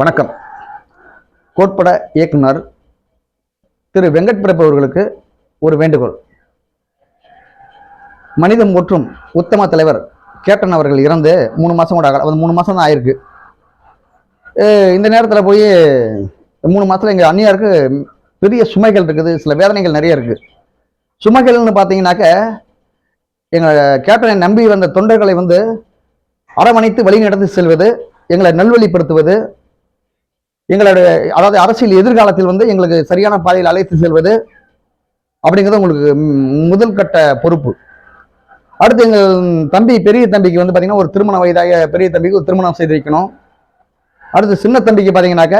வணக்கம். கோட்பட இயக்குனர் திரு வெங்கட் பிரபு அவர்களுக்கு ஒரு வேண்டுகோள். மனிதம் மற்றும் உத்தம தலைவர் கேப்டன் அவர்கள் இறந்து மூணு மாதம் கூட ஆகல. அது மூணு மாதம் தான் ஆயிருக்கு இந்த நேரத்தில் போய் மூணு மாதத்தில் எங்கள் அந்நியாருக்கு பெரிய சுமைகள் இருக்குது. சில வேதனைகள் நிறைய இருக்குது சுமைகள்னு பார்த்தீங்கன்னாக்க எங்கள் கேப்டனை நம்பி வந்த தொண்டர்களை வந்து அரவணைத்து வழி நடத்தி செல்வது எங்களை நல்வழிப்படுத்துவது எங்களுடைய அதாவது அரசியல் எதிர்காலத்தில் வந்து எங்களுக்கு சரியான பாதையில் அழைத்து செல்வது அப்படிங்கிறது உங்களுக்கு முதல் கட்ட பொறுப்பு. அடுத்து எங்கள் தம்பி பெரிய தம்பிக்கு வந்து பார்த்தீங்கன்னா ஒரு திருமண வயதாக பெரிய தம்பிக்கு ஒரு திருமணம் செய்து வைக்கணும் அடுத்து சின்ன தம்பிக்கு பார்த்தீங்கன்னாக்க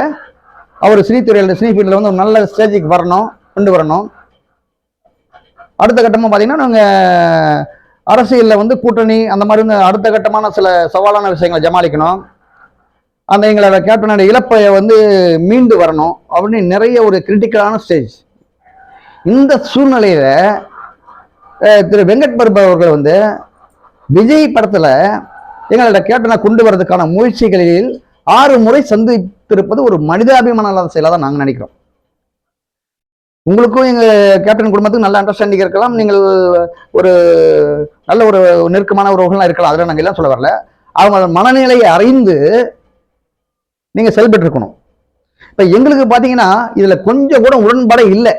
அவர் ஸ்ரீத்துறையில் சினி ஃபீல்டில் வந்து ஒரு நல்ல ஸ்டேஜுக்கு வரணும் கொண்டு வரணும். அடுத்த கட்டமாக பார்த்தீங்கன்னா நாங்கள் அரசியலில் வந்து கூட்டணி அந்த மாதிரி வந்து அடுத்த கட்டமான சில சவாலான விஷயங்களை ஜமாளிக்கணும் அந்த எங்களோட கேப்டனோட இழப்பை வந்து மீண்டு வரணும். அப்படின்னு நிறைய ஒரு கிரிட்டிக்கலான ஸ்டேஜ் இந்த சூழ்நிலையில திரு வெங்கட் பிரபு அவர்கள் வந்து விஜய் படத்தில் எங்களோட கேப்டனை கொண்டு வரதுக்கான முயற்சிகளில் ஆறு முறை சந்தித்திருப்பது ஒரு மனிதாபிமான இல்லாத செயலாக தான் நாங்கள் நினைக்கிறோம். உங்களுக்கும் எங்கள் கேப்டன் குடும்பத்துக்கும் நல்ல அண்டர்ஸ்டாண்டிங் இருக்கலாம். நீங்கள் ஒரு நல்ல ஒரு நெருக்கமான உறவுகள்லாம் இருக்கலாம். அதில் நாங்கள் எல்லாம் சொல்ல வரல. அவங்க மனநிலையை அறிந்து நீங்கள் செயல்பட்டு இருக்கணும். இப்போ எங்களுக்கு பார்த்தீங்கன்னா இதில் கொஞ்சம் கூட உடன்பாடே இல்லை.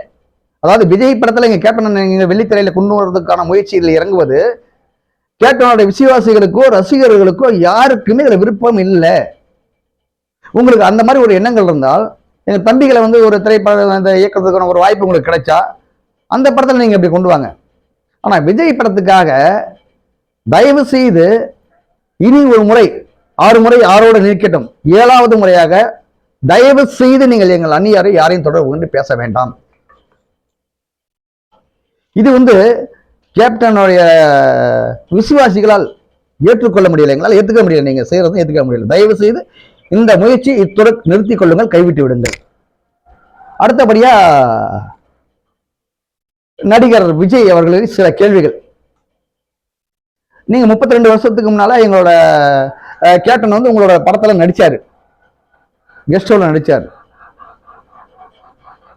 அதாவது விஜய் படத்தில் இங்கே கேப்டன் நீங்கள் வெள்ளித்திரையில் கொண்டு வரதுக்கான முயற்சியில் இறங்குவது கேப்டனோட விசுவாசிகளுக்கோ ரசிகர்களுக்கோ யாருக்குமே இதில் விருப்பம் இல்லை. உங்களுக்கு அந்த மாதிரி ஒரு எண்ணங்கள் இருந்தால் எங்கள் தம்பிகளை வந்து ஒரு திரைப்படம் அந்த இயக்கிறதுக்கான ஒரு வாய்ப்பு உங்களுக்கு கிடைச்சா அந்த படத்தில் நீங்கள் இப்படி கொண்டு வாங்க. ஆனால் விஜய் படத்துக்காக தயவு செய்து இனி ஒரு முறை ஆறு முறை ஆறோடு நிற்கட்டும் ஏழாவது முறையாக தயவு செய்து நீங்கள் எங்கள் அந்நியாரை யாரையும் தொடர்பு கொண்டு பேச வேண்டாம். இது வந்து கேப்டனுடைய விசுவாசிகளால் ஏற்றுக்கொள்ள முடியல. எங்களால் ஏற்றுக்க முடியல. நீங்க செய்யறதும் ஏற்றுக்க முடியல. தயவு செய்து இந்த முயற்சி இத்துடன் நிறுத்திக் கொள்ளுங்கள். கைவிட்டு விடுங்கள். அடுத்தபடியா நடிகர் விஜய் அவர்களுக்கு சில கேள்விகள். நீங்க முப்பத்தி ரெண்டு வருஷத்துக்கு முன்னால எங்களோட கேப்டன் வந்து உங்களோட படத்தில் நடித்தார் கெஸ்ட் ரோல நடித்தார்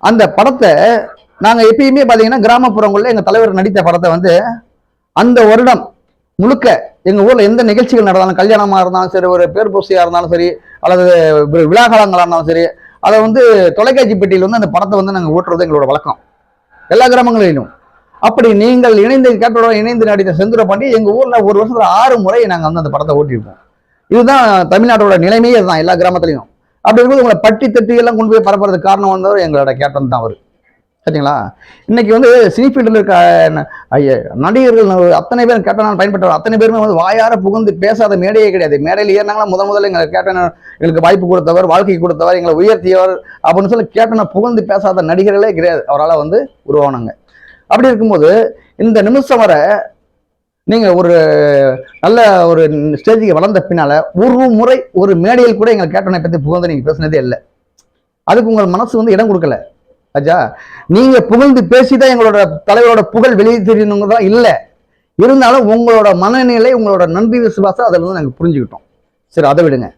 அந்த படத்தை நாங்கள் எப்பயுமே பார்த்தீங்கன்னா கிராமப்புறங்களில் எங்கள் தலைவர் நடித்த படத்தை வந்து அந்த வருடம் முழுக்க எங்கள் ஊரில் எந்த நிகழ்ச்சிகள் நடந்தாலும் கல்யாணமாக இருந்தாலும் சரி ஒரு பேர் பூசையாக இருந்தாலும் சரி அல்லது வி- இருந்தாலும் சரி அதை வந்து தொலைக்காட்சி பெட்டியில் வந்து அந்த படத்தை வந்து நாங்கள் ஓட்டுறது எங்களோட வழக்கம். எல்லா கிராமங்களிலும். அப்படி நீங்கள் இணைந்து கேப்டனோட இணைந்து நடித்த செந்துர பாண்டி எங்கள் ஊரில் ஒரு வருஷத்தில் ஆறு முறை நாங்கள் வந்து அந்த படத்தை ஓட்டியிருப்போம் இதுதான் தமிழ்நாட்டோட நிலைமையே இதுதான் எல்லா கிராமத்துலையும். அப்படி இருக்கும்போது உங்களை பட்டி தட்டி எல்லாம் கொண்டு போய் பரப்புறதுக்கு காரணம் வந்தவர் எங்களோட கேப்டன் தான் அவர். சரிங்களா? இன்னைக்கு வந்து சினி ஃபீல்டில் இருக்க நடிகர்கள் அத்தனை பேர் கேப்டனால் பயன்பட்டவர். அத்தனை பேருமே வந்து வாயார புகுந்து பேசாத மேடையே கிடையாது. மேடையில் ஏறினாங்களா முதல் முதல்ல எங்களை கேப்டன் எங்களுக்கு வாய்ப்பு கொடுத்தவர் வாழ்க்கை கொடுத்தவர் எங்களை உயர்த்தியவர் அப்படின்னு சொல்லி கேப்டனை புகழ்ந்து பேசாத நடிகர்களே கிடையாது. அவரால் வந்து உருவானாங்க அப்படி இருக்கும்போது இந்த நிமிஷம் வரை நீங்கள் ஒரு நல்ல ஒரு ஸ்டேஜுக்கு வளர்ந்த பின்னால் ஒரு முறை ஒரு மேடையில் கூட எங்கள் கேட்டனை பற்றி புகழ்ந்து நீங்கள் பேசுனதே இல்லை. அதுக்கு உங்கள் மனசு வந்து இடம் கொடுக்கல. ஆச்சா நீங்கள் புகழ்ந்து பேசி தான் எங்களோட தலைவரோட புகழ் வெளியே தெரியணுங்க தான் இல்லை. இருந்தாலும் உங்களோட மனநிலை உங்களோட நன்றி விசுவாசம் அதில் வந்து நாங்கள் புரிஞ்சுக்கிட்டோம். சரி அதை விடுங்க.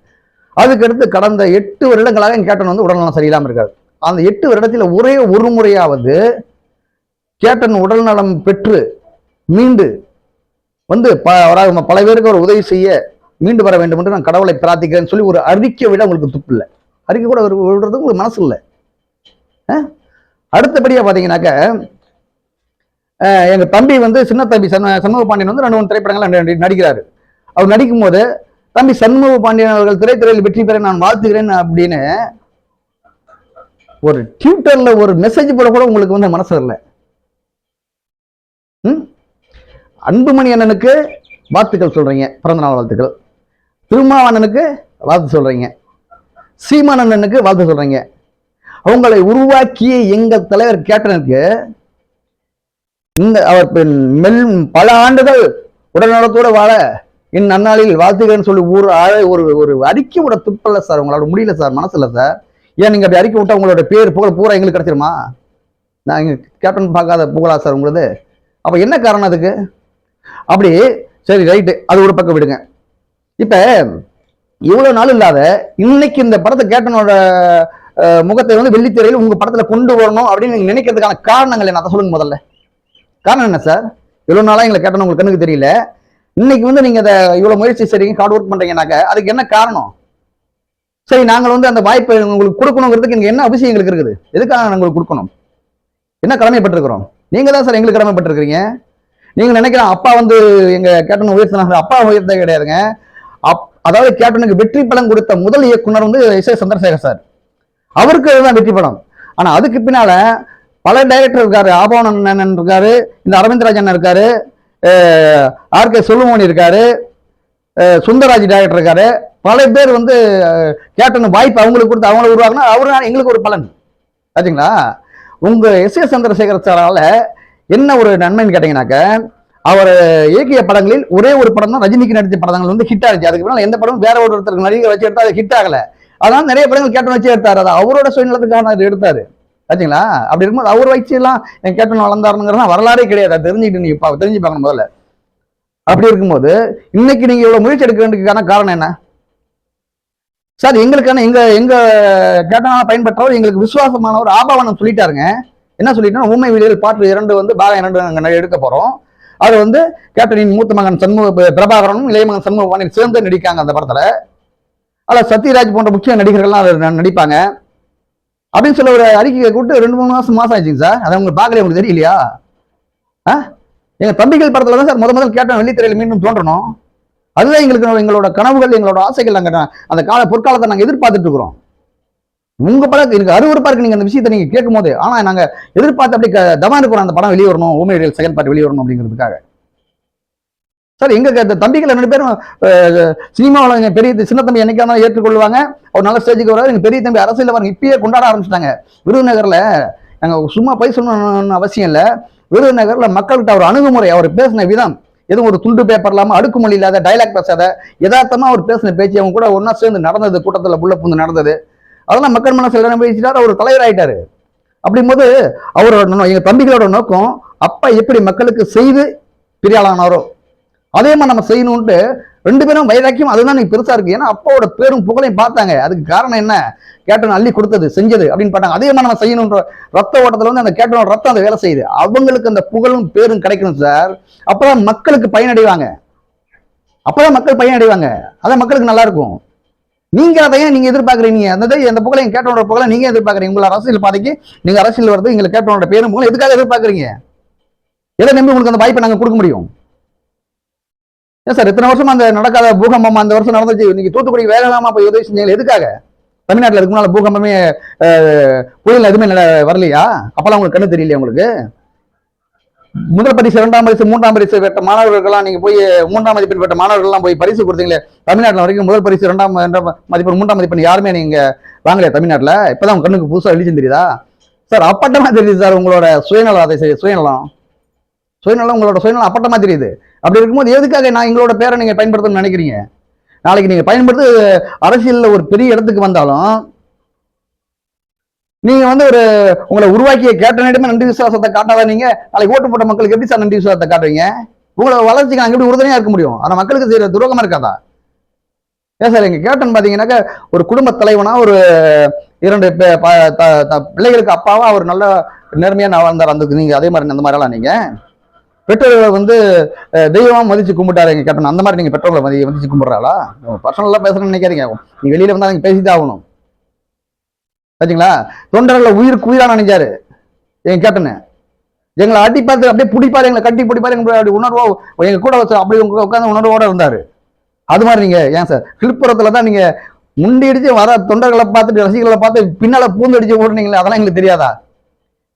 அதுக்கடுத்து கடந்த எட்டு வருடங்களாக என் கேப்டன் வந்து உடல்நலம் சரியில்லாமல் இருக்காரு. அந்த எட்டு வருடத்தில் ஒரே ஒரு முறையாவது கேப்டன் உடல்நலம் பெற்று மீண்டு வந்து ப அவராக பல பேருக்கு ஒரு உதவி செய்ய மீண்டு வர வேண்டும் என்று நான் கடவுளை பிரார்த்திக்கிறேன்னு சொல்லி ஒரு அறிக்கை விட உங்களுக்கு துப்பு இல்லை. அறிக்கை கூட ஒரு விடுறது உங்களுக்கு மனசு இல்லை. அடுத்தபடியாக அடுத்தபடியா எங்கள் தம்பி வந்து சின்ன தம்பி சண்ம சண்முக பாண்டியன் வந்து ரெண்டு மூணு திரைப்படங்கள் நடிக்கிறார் நடிக்கிறாரு. அவர் நடிக்கும் போது தம்பி சண்முக பாண்டியன் அவர்கள் திரைத்துறையில் வெற்றி பெற நான் வாழ்த்துகிறேன் அப்படின்னு ஒரு ட்விட்டரில் ஒரு மெசேஜ் போட கூட உங்களுக்கு வந்து மனசு இல்லை அன்புமணி அண்ணனுக்கு வாழ்த்துக்கள் சொல்கிறீங்க பிறந்தநாள் வாழ்த்துக்கள். திருமாவண்ணனுக்கு வாழ்த்து சொல்கிறீங்க சீமான் அண்ணனுக்கு வாழ்த்து சொல்கிறீங்க அவங்களை உருவாக்கிய எங்கள் தலைவர் கேப்டனுக்கு இந்த அவர் மெல் பல ஆண்டுகள் உடல்நலத்தோடு வாழ என் நன்னாளில் வாழ்த்துகிறேன்னு சொல்லி ஒரு ஆழ ஒரு ஒரு அறிக்கை விட துப்பல்ல சார். உங்களோட முடியல சார் மனசில் சார். ஏன் நீங்கள் அப்படி அறிக்கை விட்டா உங்களோட பேர் புகழ் பூரா எங்களுக்கு கிடைச்சிருமா? நான் எங்கள் கேப்டன் பார்க்காத புகழா சார் உங்களது. அப்போ என்ன காரணம் அதுக்கு? அப்படி சரி ரைட்டு அது ஒரு பக்கம் விடுங்க. இப்ப இவ்வளவு நாள் இல்லாத இன்னைக்கு இந்த படத்தை கேட்டனோட முகத்தை வந்து வெள்ளித்திரையில் உங்கள் படத்துல கொண்டு வரணும் அப்படின்னு நீங்கள் நினைக்கிறதுக்கான காரணங்கள் என்ன? அதை சொல்லுங்க முதல்ல. காரணம் என்ன சார் இவ்வளோ நாளா எங்களை கேட்டணும் உங்களுக்கு கண்ணுக்கு தெரியல. இன்னைக்கு வந்து நீங்க அதை இவ்வளவு முயற்சி செய்றீங்க ஹார்ட் ஒர்க் பண்ணுறீங்கனாக்க அதுக்கு என்ன காரணம்? சரி நாங்கள் வந்து அந்த வாய்ப்பை உங்களுக்கு கொடுக்கணுங்கிறதுக்கு இங்கே என்ன அவசியம் எங்களுக்கு இருக்குது? எதுக்காக நாங்கள் உங்களுக்கு கொடுக்கணும்? என்ன கடமைப்பட்டிருக்கிறோம்? நீங்க தான் சார் எங்களுக்கு கடமைப்பட்டிருக்கிறீங்க. நீங்கள் நினைக்கலாம் அப்பா வந்து எங்கள் கேப்டன் உயர்த்தினாங்க அப்பா உயர்த்த கிடையாதுங்க. அப் அதாவது கேப்டனுக்கு வெற்றி படம் கொடுத்த முதல் இயக்குனர் வந்து எஸ் ஏ சந்திரசேகர் சார். அவருக்கு அதுதான் வெற்றி படம் ஆனால் அதுக்கு பின்னால் பல டைரக்டர் இருக்காரு. ஆபவனன் இருக்காரு இந்த அரவிந்த் அண்ணன் இருக்காரு ஆர் கே சொல்லுமோனி இருக்காரு சுந்தராஜ் டைரக்டர் இருக்காரு. பல பேர் வந்து கேப்டன் வாய்ப்பு அவங்களுக்கு கொடுத்து அவங்கள உருவாக்குனா அவரு எங்களுக்கு ஒரு பலன். ஆச்சுங்களா உங்கள் எஸ் ஏ சந்திரசேகர் சாரால் என்ன ஒரு நன்மைன்னு கேட்டீங்கன்னாக்க அவர் இயக்கிய படங்களில் ஒரே ஒரு படம் தான் ரஜினிக்கு நடித்த படங்கள் வந்து ஹிட் ஆச்சு அதுக்கு மேலே எந்த படமும் வேற ஒரு ஒருத்தருக்கு நடிகை வச்சு எடுத்தால் அது ஹிட் ஆகல. அதனால நிறைய படங்கள் கேப்டன் வச்சு எடுத்தார். அது அவரோட சுயநலத்துக்காக அது எடுத்தாரு. ஆச்சுங்களா அப்படி இருக்கும்போது அவர் வச்சு எல்லாம் என் கேப்டன் வளர்ந்தாருங்கிறதா வரலாறே கிடையாது. அதை தெரிஞ்சுக்கிட்டு நீங்க பா- தெரிஞ்சு பார்க்கணும் முதல்ல. அப்படி இருக்கும்போது இன்னைக்கு நீங்க இவ்வளவு முயற்சி எடுக்க வேண்டியதுக்கான காரணம் என்ன? சார் எங்களுக்கான எங்க எங்க கேட்டனால பயன்பெற்றவர் எங்களுக்கு விசுவாசமானவர் ஆபாவனம் சொல்லிட்டாருங்க. என்ன சொல்லிட்டோம் உண்மை வீடியல் பாட்டு இரண்டு வந்து பாகம் இரண்டு நாங்கள் எடுக்க போறோம். அது வந்து கேப்டனின் மூத்த மகன் சண்முக பிரபாகரனும் இளைய மகன் சண்முக பாண்டியன் சேர்ந்து நடிக்காங்க அந்த படத்துல. அதில் சத்யராஜ் போன்ற முக்கிய நடிகர்கள்லாம் அதில் நடிப்பாங்க. அப்படின்னு சொல்ல ஒரு அறிக்கையை கூப்பிட்டு ரெண்டு மூணு மாதம் மாதம் ஆச்சுங்க சார். அதை உங்களுக்கு பார்க்கல உங்களுக்கு தெரியலையா? ஆ? எங்கள் தம்பிகள் படத்தில் தான் சார் முத முதல் கேட்டோம் வெள்ளித்திரையில் மீண்டும் தோன்றணும். அதுதான் எங்களுக்கு எங்களோட கனவுகள் எங்களோட ஆசைகள் நாங்க அந்த கால பொற்காலத்தை நாங்கள் எதிர்பார்த்துட்டு இருக்கிறோம். உங்க படம் எனக்கு அருவருப்பா இருக்கு நீங்க அந்த விஷயத்தை நீங்க கேட்கும் போது ஆனா நாங்க எதிர்பார்த்து அப்படி தவா இருக்கிறோம் அந்த படம் வெளியே வரணும் ஊமையடிகள் செகண்ட் பார்ட் வெளியே வரணும் அப்படிங்கிறதுக்காக. சார் எங்க தம்பிகள் ரெண்டு பேரும் சினிமாவில் பெரிய சின்ன தம்பி என்னைக்கான ஏற்றுக்கொள்வாங்க. அவர் நல்ல ஸ்டேஜுக்கு வராது எங்க பெரிய தம்பி அரசியல் வரணும் இப்பயே கொண்டாட ஆரம்பிச்சிட்டாங்க. விருதுநகர்ல நாங்க சும்மா போய் சொல்லணும்னு அவசியம் இல்லை. விருதுநகர்ல மக்கள்கிட்ட அவர் அணுகுமுறை அவர் பேசின விதம் எதுவும் ஒரு துண்டு பேப்பர் இல்லாமல் அடுக்குமொழி இல்லாத டைலாக் பேசாத யதார்த்தமா அவர் பேசின பேச்சு அவங்க கூட ஒன்றா சேர்ந்து நடந்தது கூட்டத்தில் புள்ள புந்து நடந்தது. அதெல்லாம் மக்கள் மனசில் இடம் அவர் தலைவர் ஆயிட்டாரு அப்படிங்கும்போது அவரோட எங்கள் எங்க தம்பிகளோட நோக்கம் அப்பா எப்படி மக்களுக்கு செய்து பெரியாளானாரோ அதே மாதிரி நம்ம செய்யணும்ட்டு ரெண்டு பேரும் வைராக்கியம் அதுதான் நீங்க பெருசா இருக்கு. ஏன்னா அப்பாவோட பேரும் புகழையும் பார்த்தாங்க. அதுக்கு காரணம் என்ன? கேட்டன் அள்ளி கொடுத்தது செஞ்சது அப்படின்னு பார்த்தாங்க. அதே மாதிரி நம்ம செய்யணுன்ற ரத்த ஓட்டத்துல வந்து அந்த கேட்டனோட ரத்தம் அந்த வேலை செய்யுது. அவங்களுக்கு அந்த புகழும் பேரும் கிடைக்கணும் சார். அப்பதான் மக்களுக்கு பயனடைவாங்க. அப்பதான் மக்கள் பயனடைவாங்க. அதான் மக்களுக்கு நல்லா இருக்கும். நீங்க அதை ஏன் நீங்க எதிர்பார்க்குறீங்க? அந்த அந்த புகழை கேட்டோட புகழை நீங்க எதிர்பார்க்குறீங்க? உங்களை அரசியல் பாதைக்கு நீங்க அரசியல் வருது எங்களை கேட்டனோட பேரும் புகழ் எதுக்காக எதிர்பார்க்குறீங்க? எதை நம்பி உங்களுக்கு அந்த வாய்ப்பை நாங்கள் கொடுக்க முடியும்? ஏன் சார் இத்தனை வருஷம் அந்த நடக்காத பூகம்பம் அந்த வருஷம் நடந்துச்சு. இன்னைக்கு தூத்துக்குடி வேகமா போய் உதவி செஞ்சீங்க. எதுக்காக? தமிழ்நாட்டில் இதுக்கு முன்னால பூகம்பமே புயல் எதுவுமே வரலையா? அப்பெல்லாம் உங்களுக்கு கண்ணு தெரியலையா உங்களுக்கு? முதல் பரிசு இரண்டாம் பரிசு மூன்றாம் பரிசு பெற்ற மாணவர்களுக்கெல்லாம் நீங்க போய் மூன்றாம் மதிப்பெண் பெற்ற மாணவர்கள்லாம் போய் பரிசு கொடுத்தீங்களே தமிழ்நாட்டில் வரைக்கும் முதல் பரிசு இரண்டாம் மதிப்பெண் மூன்றாம் மதிப்பெண் யாருமே நீங்க வாங்கலையா தமிழ்நாட்டில்? இப்பதான் உங்க கண்ணுக்கு புதுசாக வெளிச்சம் தெரியுதா? சார் அப்பட்டமா தெரியுது சார் உங்களோட சுயநலம் அதை செய்ய சுயநலம். சுயநலம் உங்களோட சுயநலம் அப்பட்டமா தெரியுது. அப்படி இருக்கும்போது எதுக்காக நான் எங்களோட பேரை நீங்க பயன்படுத்தணும்னு நினைக்கிறீங்க? நாளைக்கு நீங்க பயன்படுத்தி அரசியலில் ஒரு பெரிய இடத்துக்கு வந்தாலும் நீங்க வந்து ஒரு உங்களை உருவாக்கிய கேட்டனிடமே நன்றி விசுவாசத்தை காட்டாத நீங்க நாளைக்கு ஓட்டு போட்ட மக்களுக்கு எப்படி சார் நன்றி விசுவாசத்தை காட்டுறீங்க? உங்களை வளர்ச்சிக்கு நாங்க எப்படி உறுதுணையா இருக்க முடியும்? ஆனா மக்களுக்கு செய்யற துரோகமா இருக்காதா? ஏன் சார் எங்க கேப்டன் பாத்தீங்கன்னாக்க ஒரு குடும்ப தலைவனா ஒரு இரண்டு பிள்ளைகளுக்கு அப்பாவா அவர் நல்ல நேர்மையா நான் வந்தார் அந்த நீங்க அதே மாதிரி அந்த மாதிரிலாம் நீங்க. பெற்றோர்களை வந்து அஹ், தெய்வமா மதிச்சு கும்பிட்டாரு எங்க கேப்டன் அந்த மாதிரி நீங்க பெற்றோர்களை மதி மதிச்சு கும்பிடுறாளா? பர்சனலா பேசுறேன்னு நினைக்காதீங்க. நீங்க வெளியில வந்தா நீங்க பேசிதான் ஆகணும். பாத்தீங்களா? தொண்டர்களை உயிருக்கு உயிரான நினைச்சாரு. எங்க கேப்டனு. எங்களை அடி பார்த்து அப்படியே பிடிப்பாரு எங்களை கட்டி பிடிப்பாரு எங்க அப்படி உணர்வோ எங்க கூட அப்படி உங்க உட்காந்து உணர்வோட இருந்தாரு. அது மாதிரி நீங்க ஏன் சார்? விழுப்புரத்துல தான் நீங்க முண்டியடிச்சு வர தொண்டர்களை பார்த்துட்டு ரசிகர்களை பார்த்து பின்னால பூந்து அடிச்சு ஓடுனீங்களே அதெல்லாம் எங்களுக்கு தெரியாதா?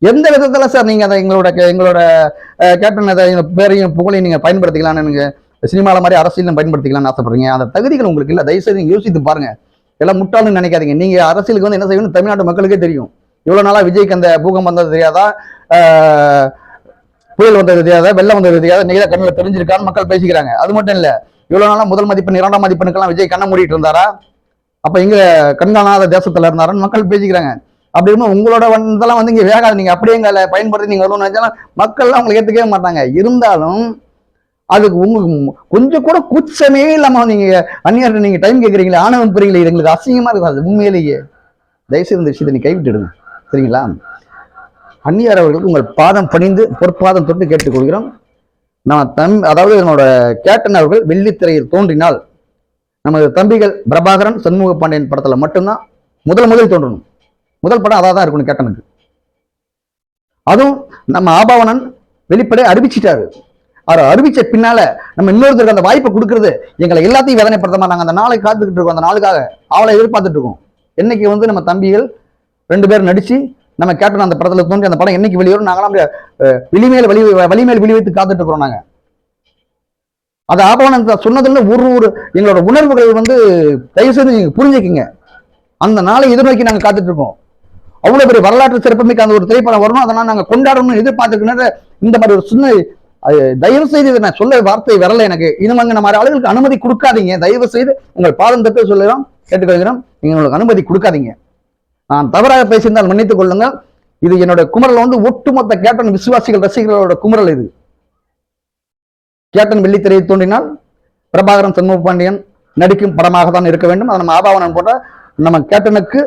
எந்த விதத்துல சார் நீங்க அதை எங்களோட எங்களோட கேப்டன் அதை பேரையும் புகழையும் நீங்க பயன்படுத்திக்கலாம்னு நீங்க சினிமால மாதிரி அரசியலும் பயன்படுத்திக்கலாம்னு ஆசைப்படுறீங்க. அந்த தகுதிகள் உங்களுக்கு இல்லை. தயவுசெய்து யோசித்து பாருங்க. எல்லாம் முட்டாள்னு நினைக்காதீங்க. நீங்க அரசியலுக்கு வந்து என்ன செய்யணும் தமிழ்நாட்டு மக்களுக்கே தெரியும். இவ்வளவு நாளா விஜய்க்கு அந்த பூகம் வந்தது தெரியாதா? புயல் வந்தது தெரியாதா? வெள்ளம் வந்தது தெரியாதா? நீங்க கண்ணில் தெரிஞ்சிருக்கான்னு மக்கள் பேசிக்கிறாங்க. அது மட்டும் இல்ல இவ்வளவு நாளா முதல் மதிப்பெண் இரண்டாம் மதிப்பெண்ணுக்கெல்லாம் விஜய் கண்ணை மூடிட்டு இருந்தாரா? அப்ப இங்க கண்காணாத தேசத்துல இருந்தாரான்னு மக்கள் பேசிக்கிறாங்க. அப்படி இருக்கும் உங்களோட வந்தெல்லாம் வந்து இங்கே வேகாது. நீங்கள் அப்படியே எங்களை பயன்படுத்தி நீங்கள் வரணும்னு நினச்சாலும் மக்கள்லாம் உங்களை ஏற்றுக்கவே மாட்டாங்க. இருந்தாலும் அதுக்கு உங்களுக்கு கொஞ்சம் கூட கூச்சமே இல்லாம நீங்க அந்நியர்கள் நீங்க டைம் கேட்குறீங்களே ஆணவம் புரியல இது எங்களுக்கு அசிங்கமா இருக்காது அது உண்மையிலேயே. தயவுசெய்து இந்த விஷயத்தை நீ கைவிட்டுடுங்க. சரிங்களா? அந்நியார் அவர்களுக்கு உங்கள் பாதம் பணிந்து பொற்பாதம் தொட்டு கேட்டுக்கொள்கிறோம். நான் தம் அதாவது என்னோட கேப்டன் அவர்கள் வெள்ளித்திரையில் தோன்றினால் நமது தம்பிகள் பிரபாகரன் சண்முக பாண்டியன் படத்தில் மட்டும்தான் முதல் முதல் தோன்றணும். முதல் படம் அதாக தான் இருக்கணும் கேட்டனுக்கு அதுவும் நம்ம ஆபாவனன் வெளிப்படையை அறிவிச்சிட்டாரு. அவர் அறிவிச்ச பின்னால நம்ம இன்னொருத்தருக்கு அந்த வாய்ப்பை கொடுக்கறது எங்களை எல்லாத்தையும் வேதனைப்படுத்தமா நாங்கள் அந்த நாளை காத்துக்கிட்டு இருக்கோம். அந்த நாளுக்காக அவளை எதிர்பார்த்துட்டு இருக்கோம். என்னைக்கு வந்து நம்ம தம்பிகள் ரெண்டு பேரும் நடிச்சு நம்ம கேப்டன் அந்த படத்துல தோன்றி அந்த படம் என்னைக்கு வெளியேறும் நாங்களாம் வெளிமேல் வழி வழிமேல் வெளி வைத்து காத்துட்டு இருக்கிறோம் நாங்க. அது ஆபவனம் சொன்னதுல ஒரு ஒரு எங்களோட உணர்வுகள் வந்து தயவு செய்து நீங்க புரிஞ்சுக்கிங்க. அந்த நாளை எதிர்நோக்கி நாங்க காத்துட்டு இருக்கோம். அவ்வளவு பெரிய வரலாற்று சிறப்புமிக்க அந்த ஒரு திரைப்படம் வரணும். அதெல்லாம் நாங்க கொண்டாடணும்னு எதிர்பார்த்துக்கிற இந்த மாதிரி ஒரு சின்ன அது தயவு செய்து இதை நான் சொல்ல வார்த்தை வரல எனக்கு. இனிமங்க நம்ம ஆளுகளுக்கு அனுமதி கொடுக்காதீங்க. தயவு செய்து உங்கள் பாதம் தட்டு சொல்லுறோம் கேட்டுக்கொள்கிறோம். நீங்கள் உங்களுக்கு அனுமதி கொடுக்காதீங்க. நான் தவறாக பேசியிருந்தால் மன்னித்துக் கொள்ளுங்கள். இது என்னோட குமரல் வந்து ஒட்டுமொத்த கேப்டன் விசுவாசிகள் ரசிகர்களோட குமரல் இது. கேப்டன் வெள்ளித்திரையை தோன்றினால் பிரபாகரன் சண்முக பாண்டியன் நடிக்கும் படமாக தான் இருக்க வேண்டும். அதை நம்ம ஆபாவனம் போன்ற நம்ம கேப்டனுக்கு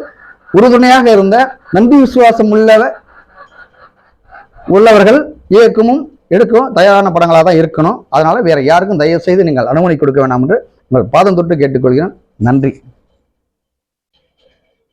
உறுதுணையாக இருந்த நம்பி விசுவாசம் உள்ளவ உள்ளவர்கள் இயக்கமும் எடுக்கும். தயாரான படங்களாக தான் இருக்கணும். அதனால் வேறு யாருக்கும் தயவு செய்து நீங்கள் அனுமதி கொடுக்க வேண்டாம் என்று உங்கள் பாதம் தொட்டு கேட்டுக்கொள்கிறேன். நன்றி.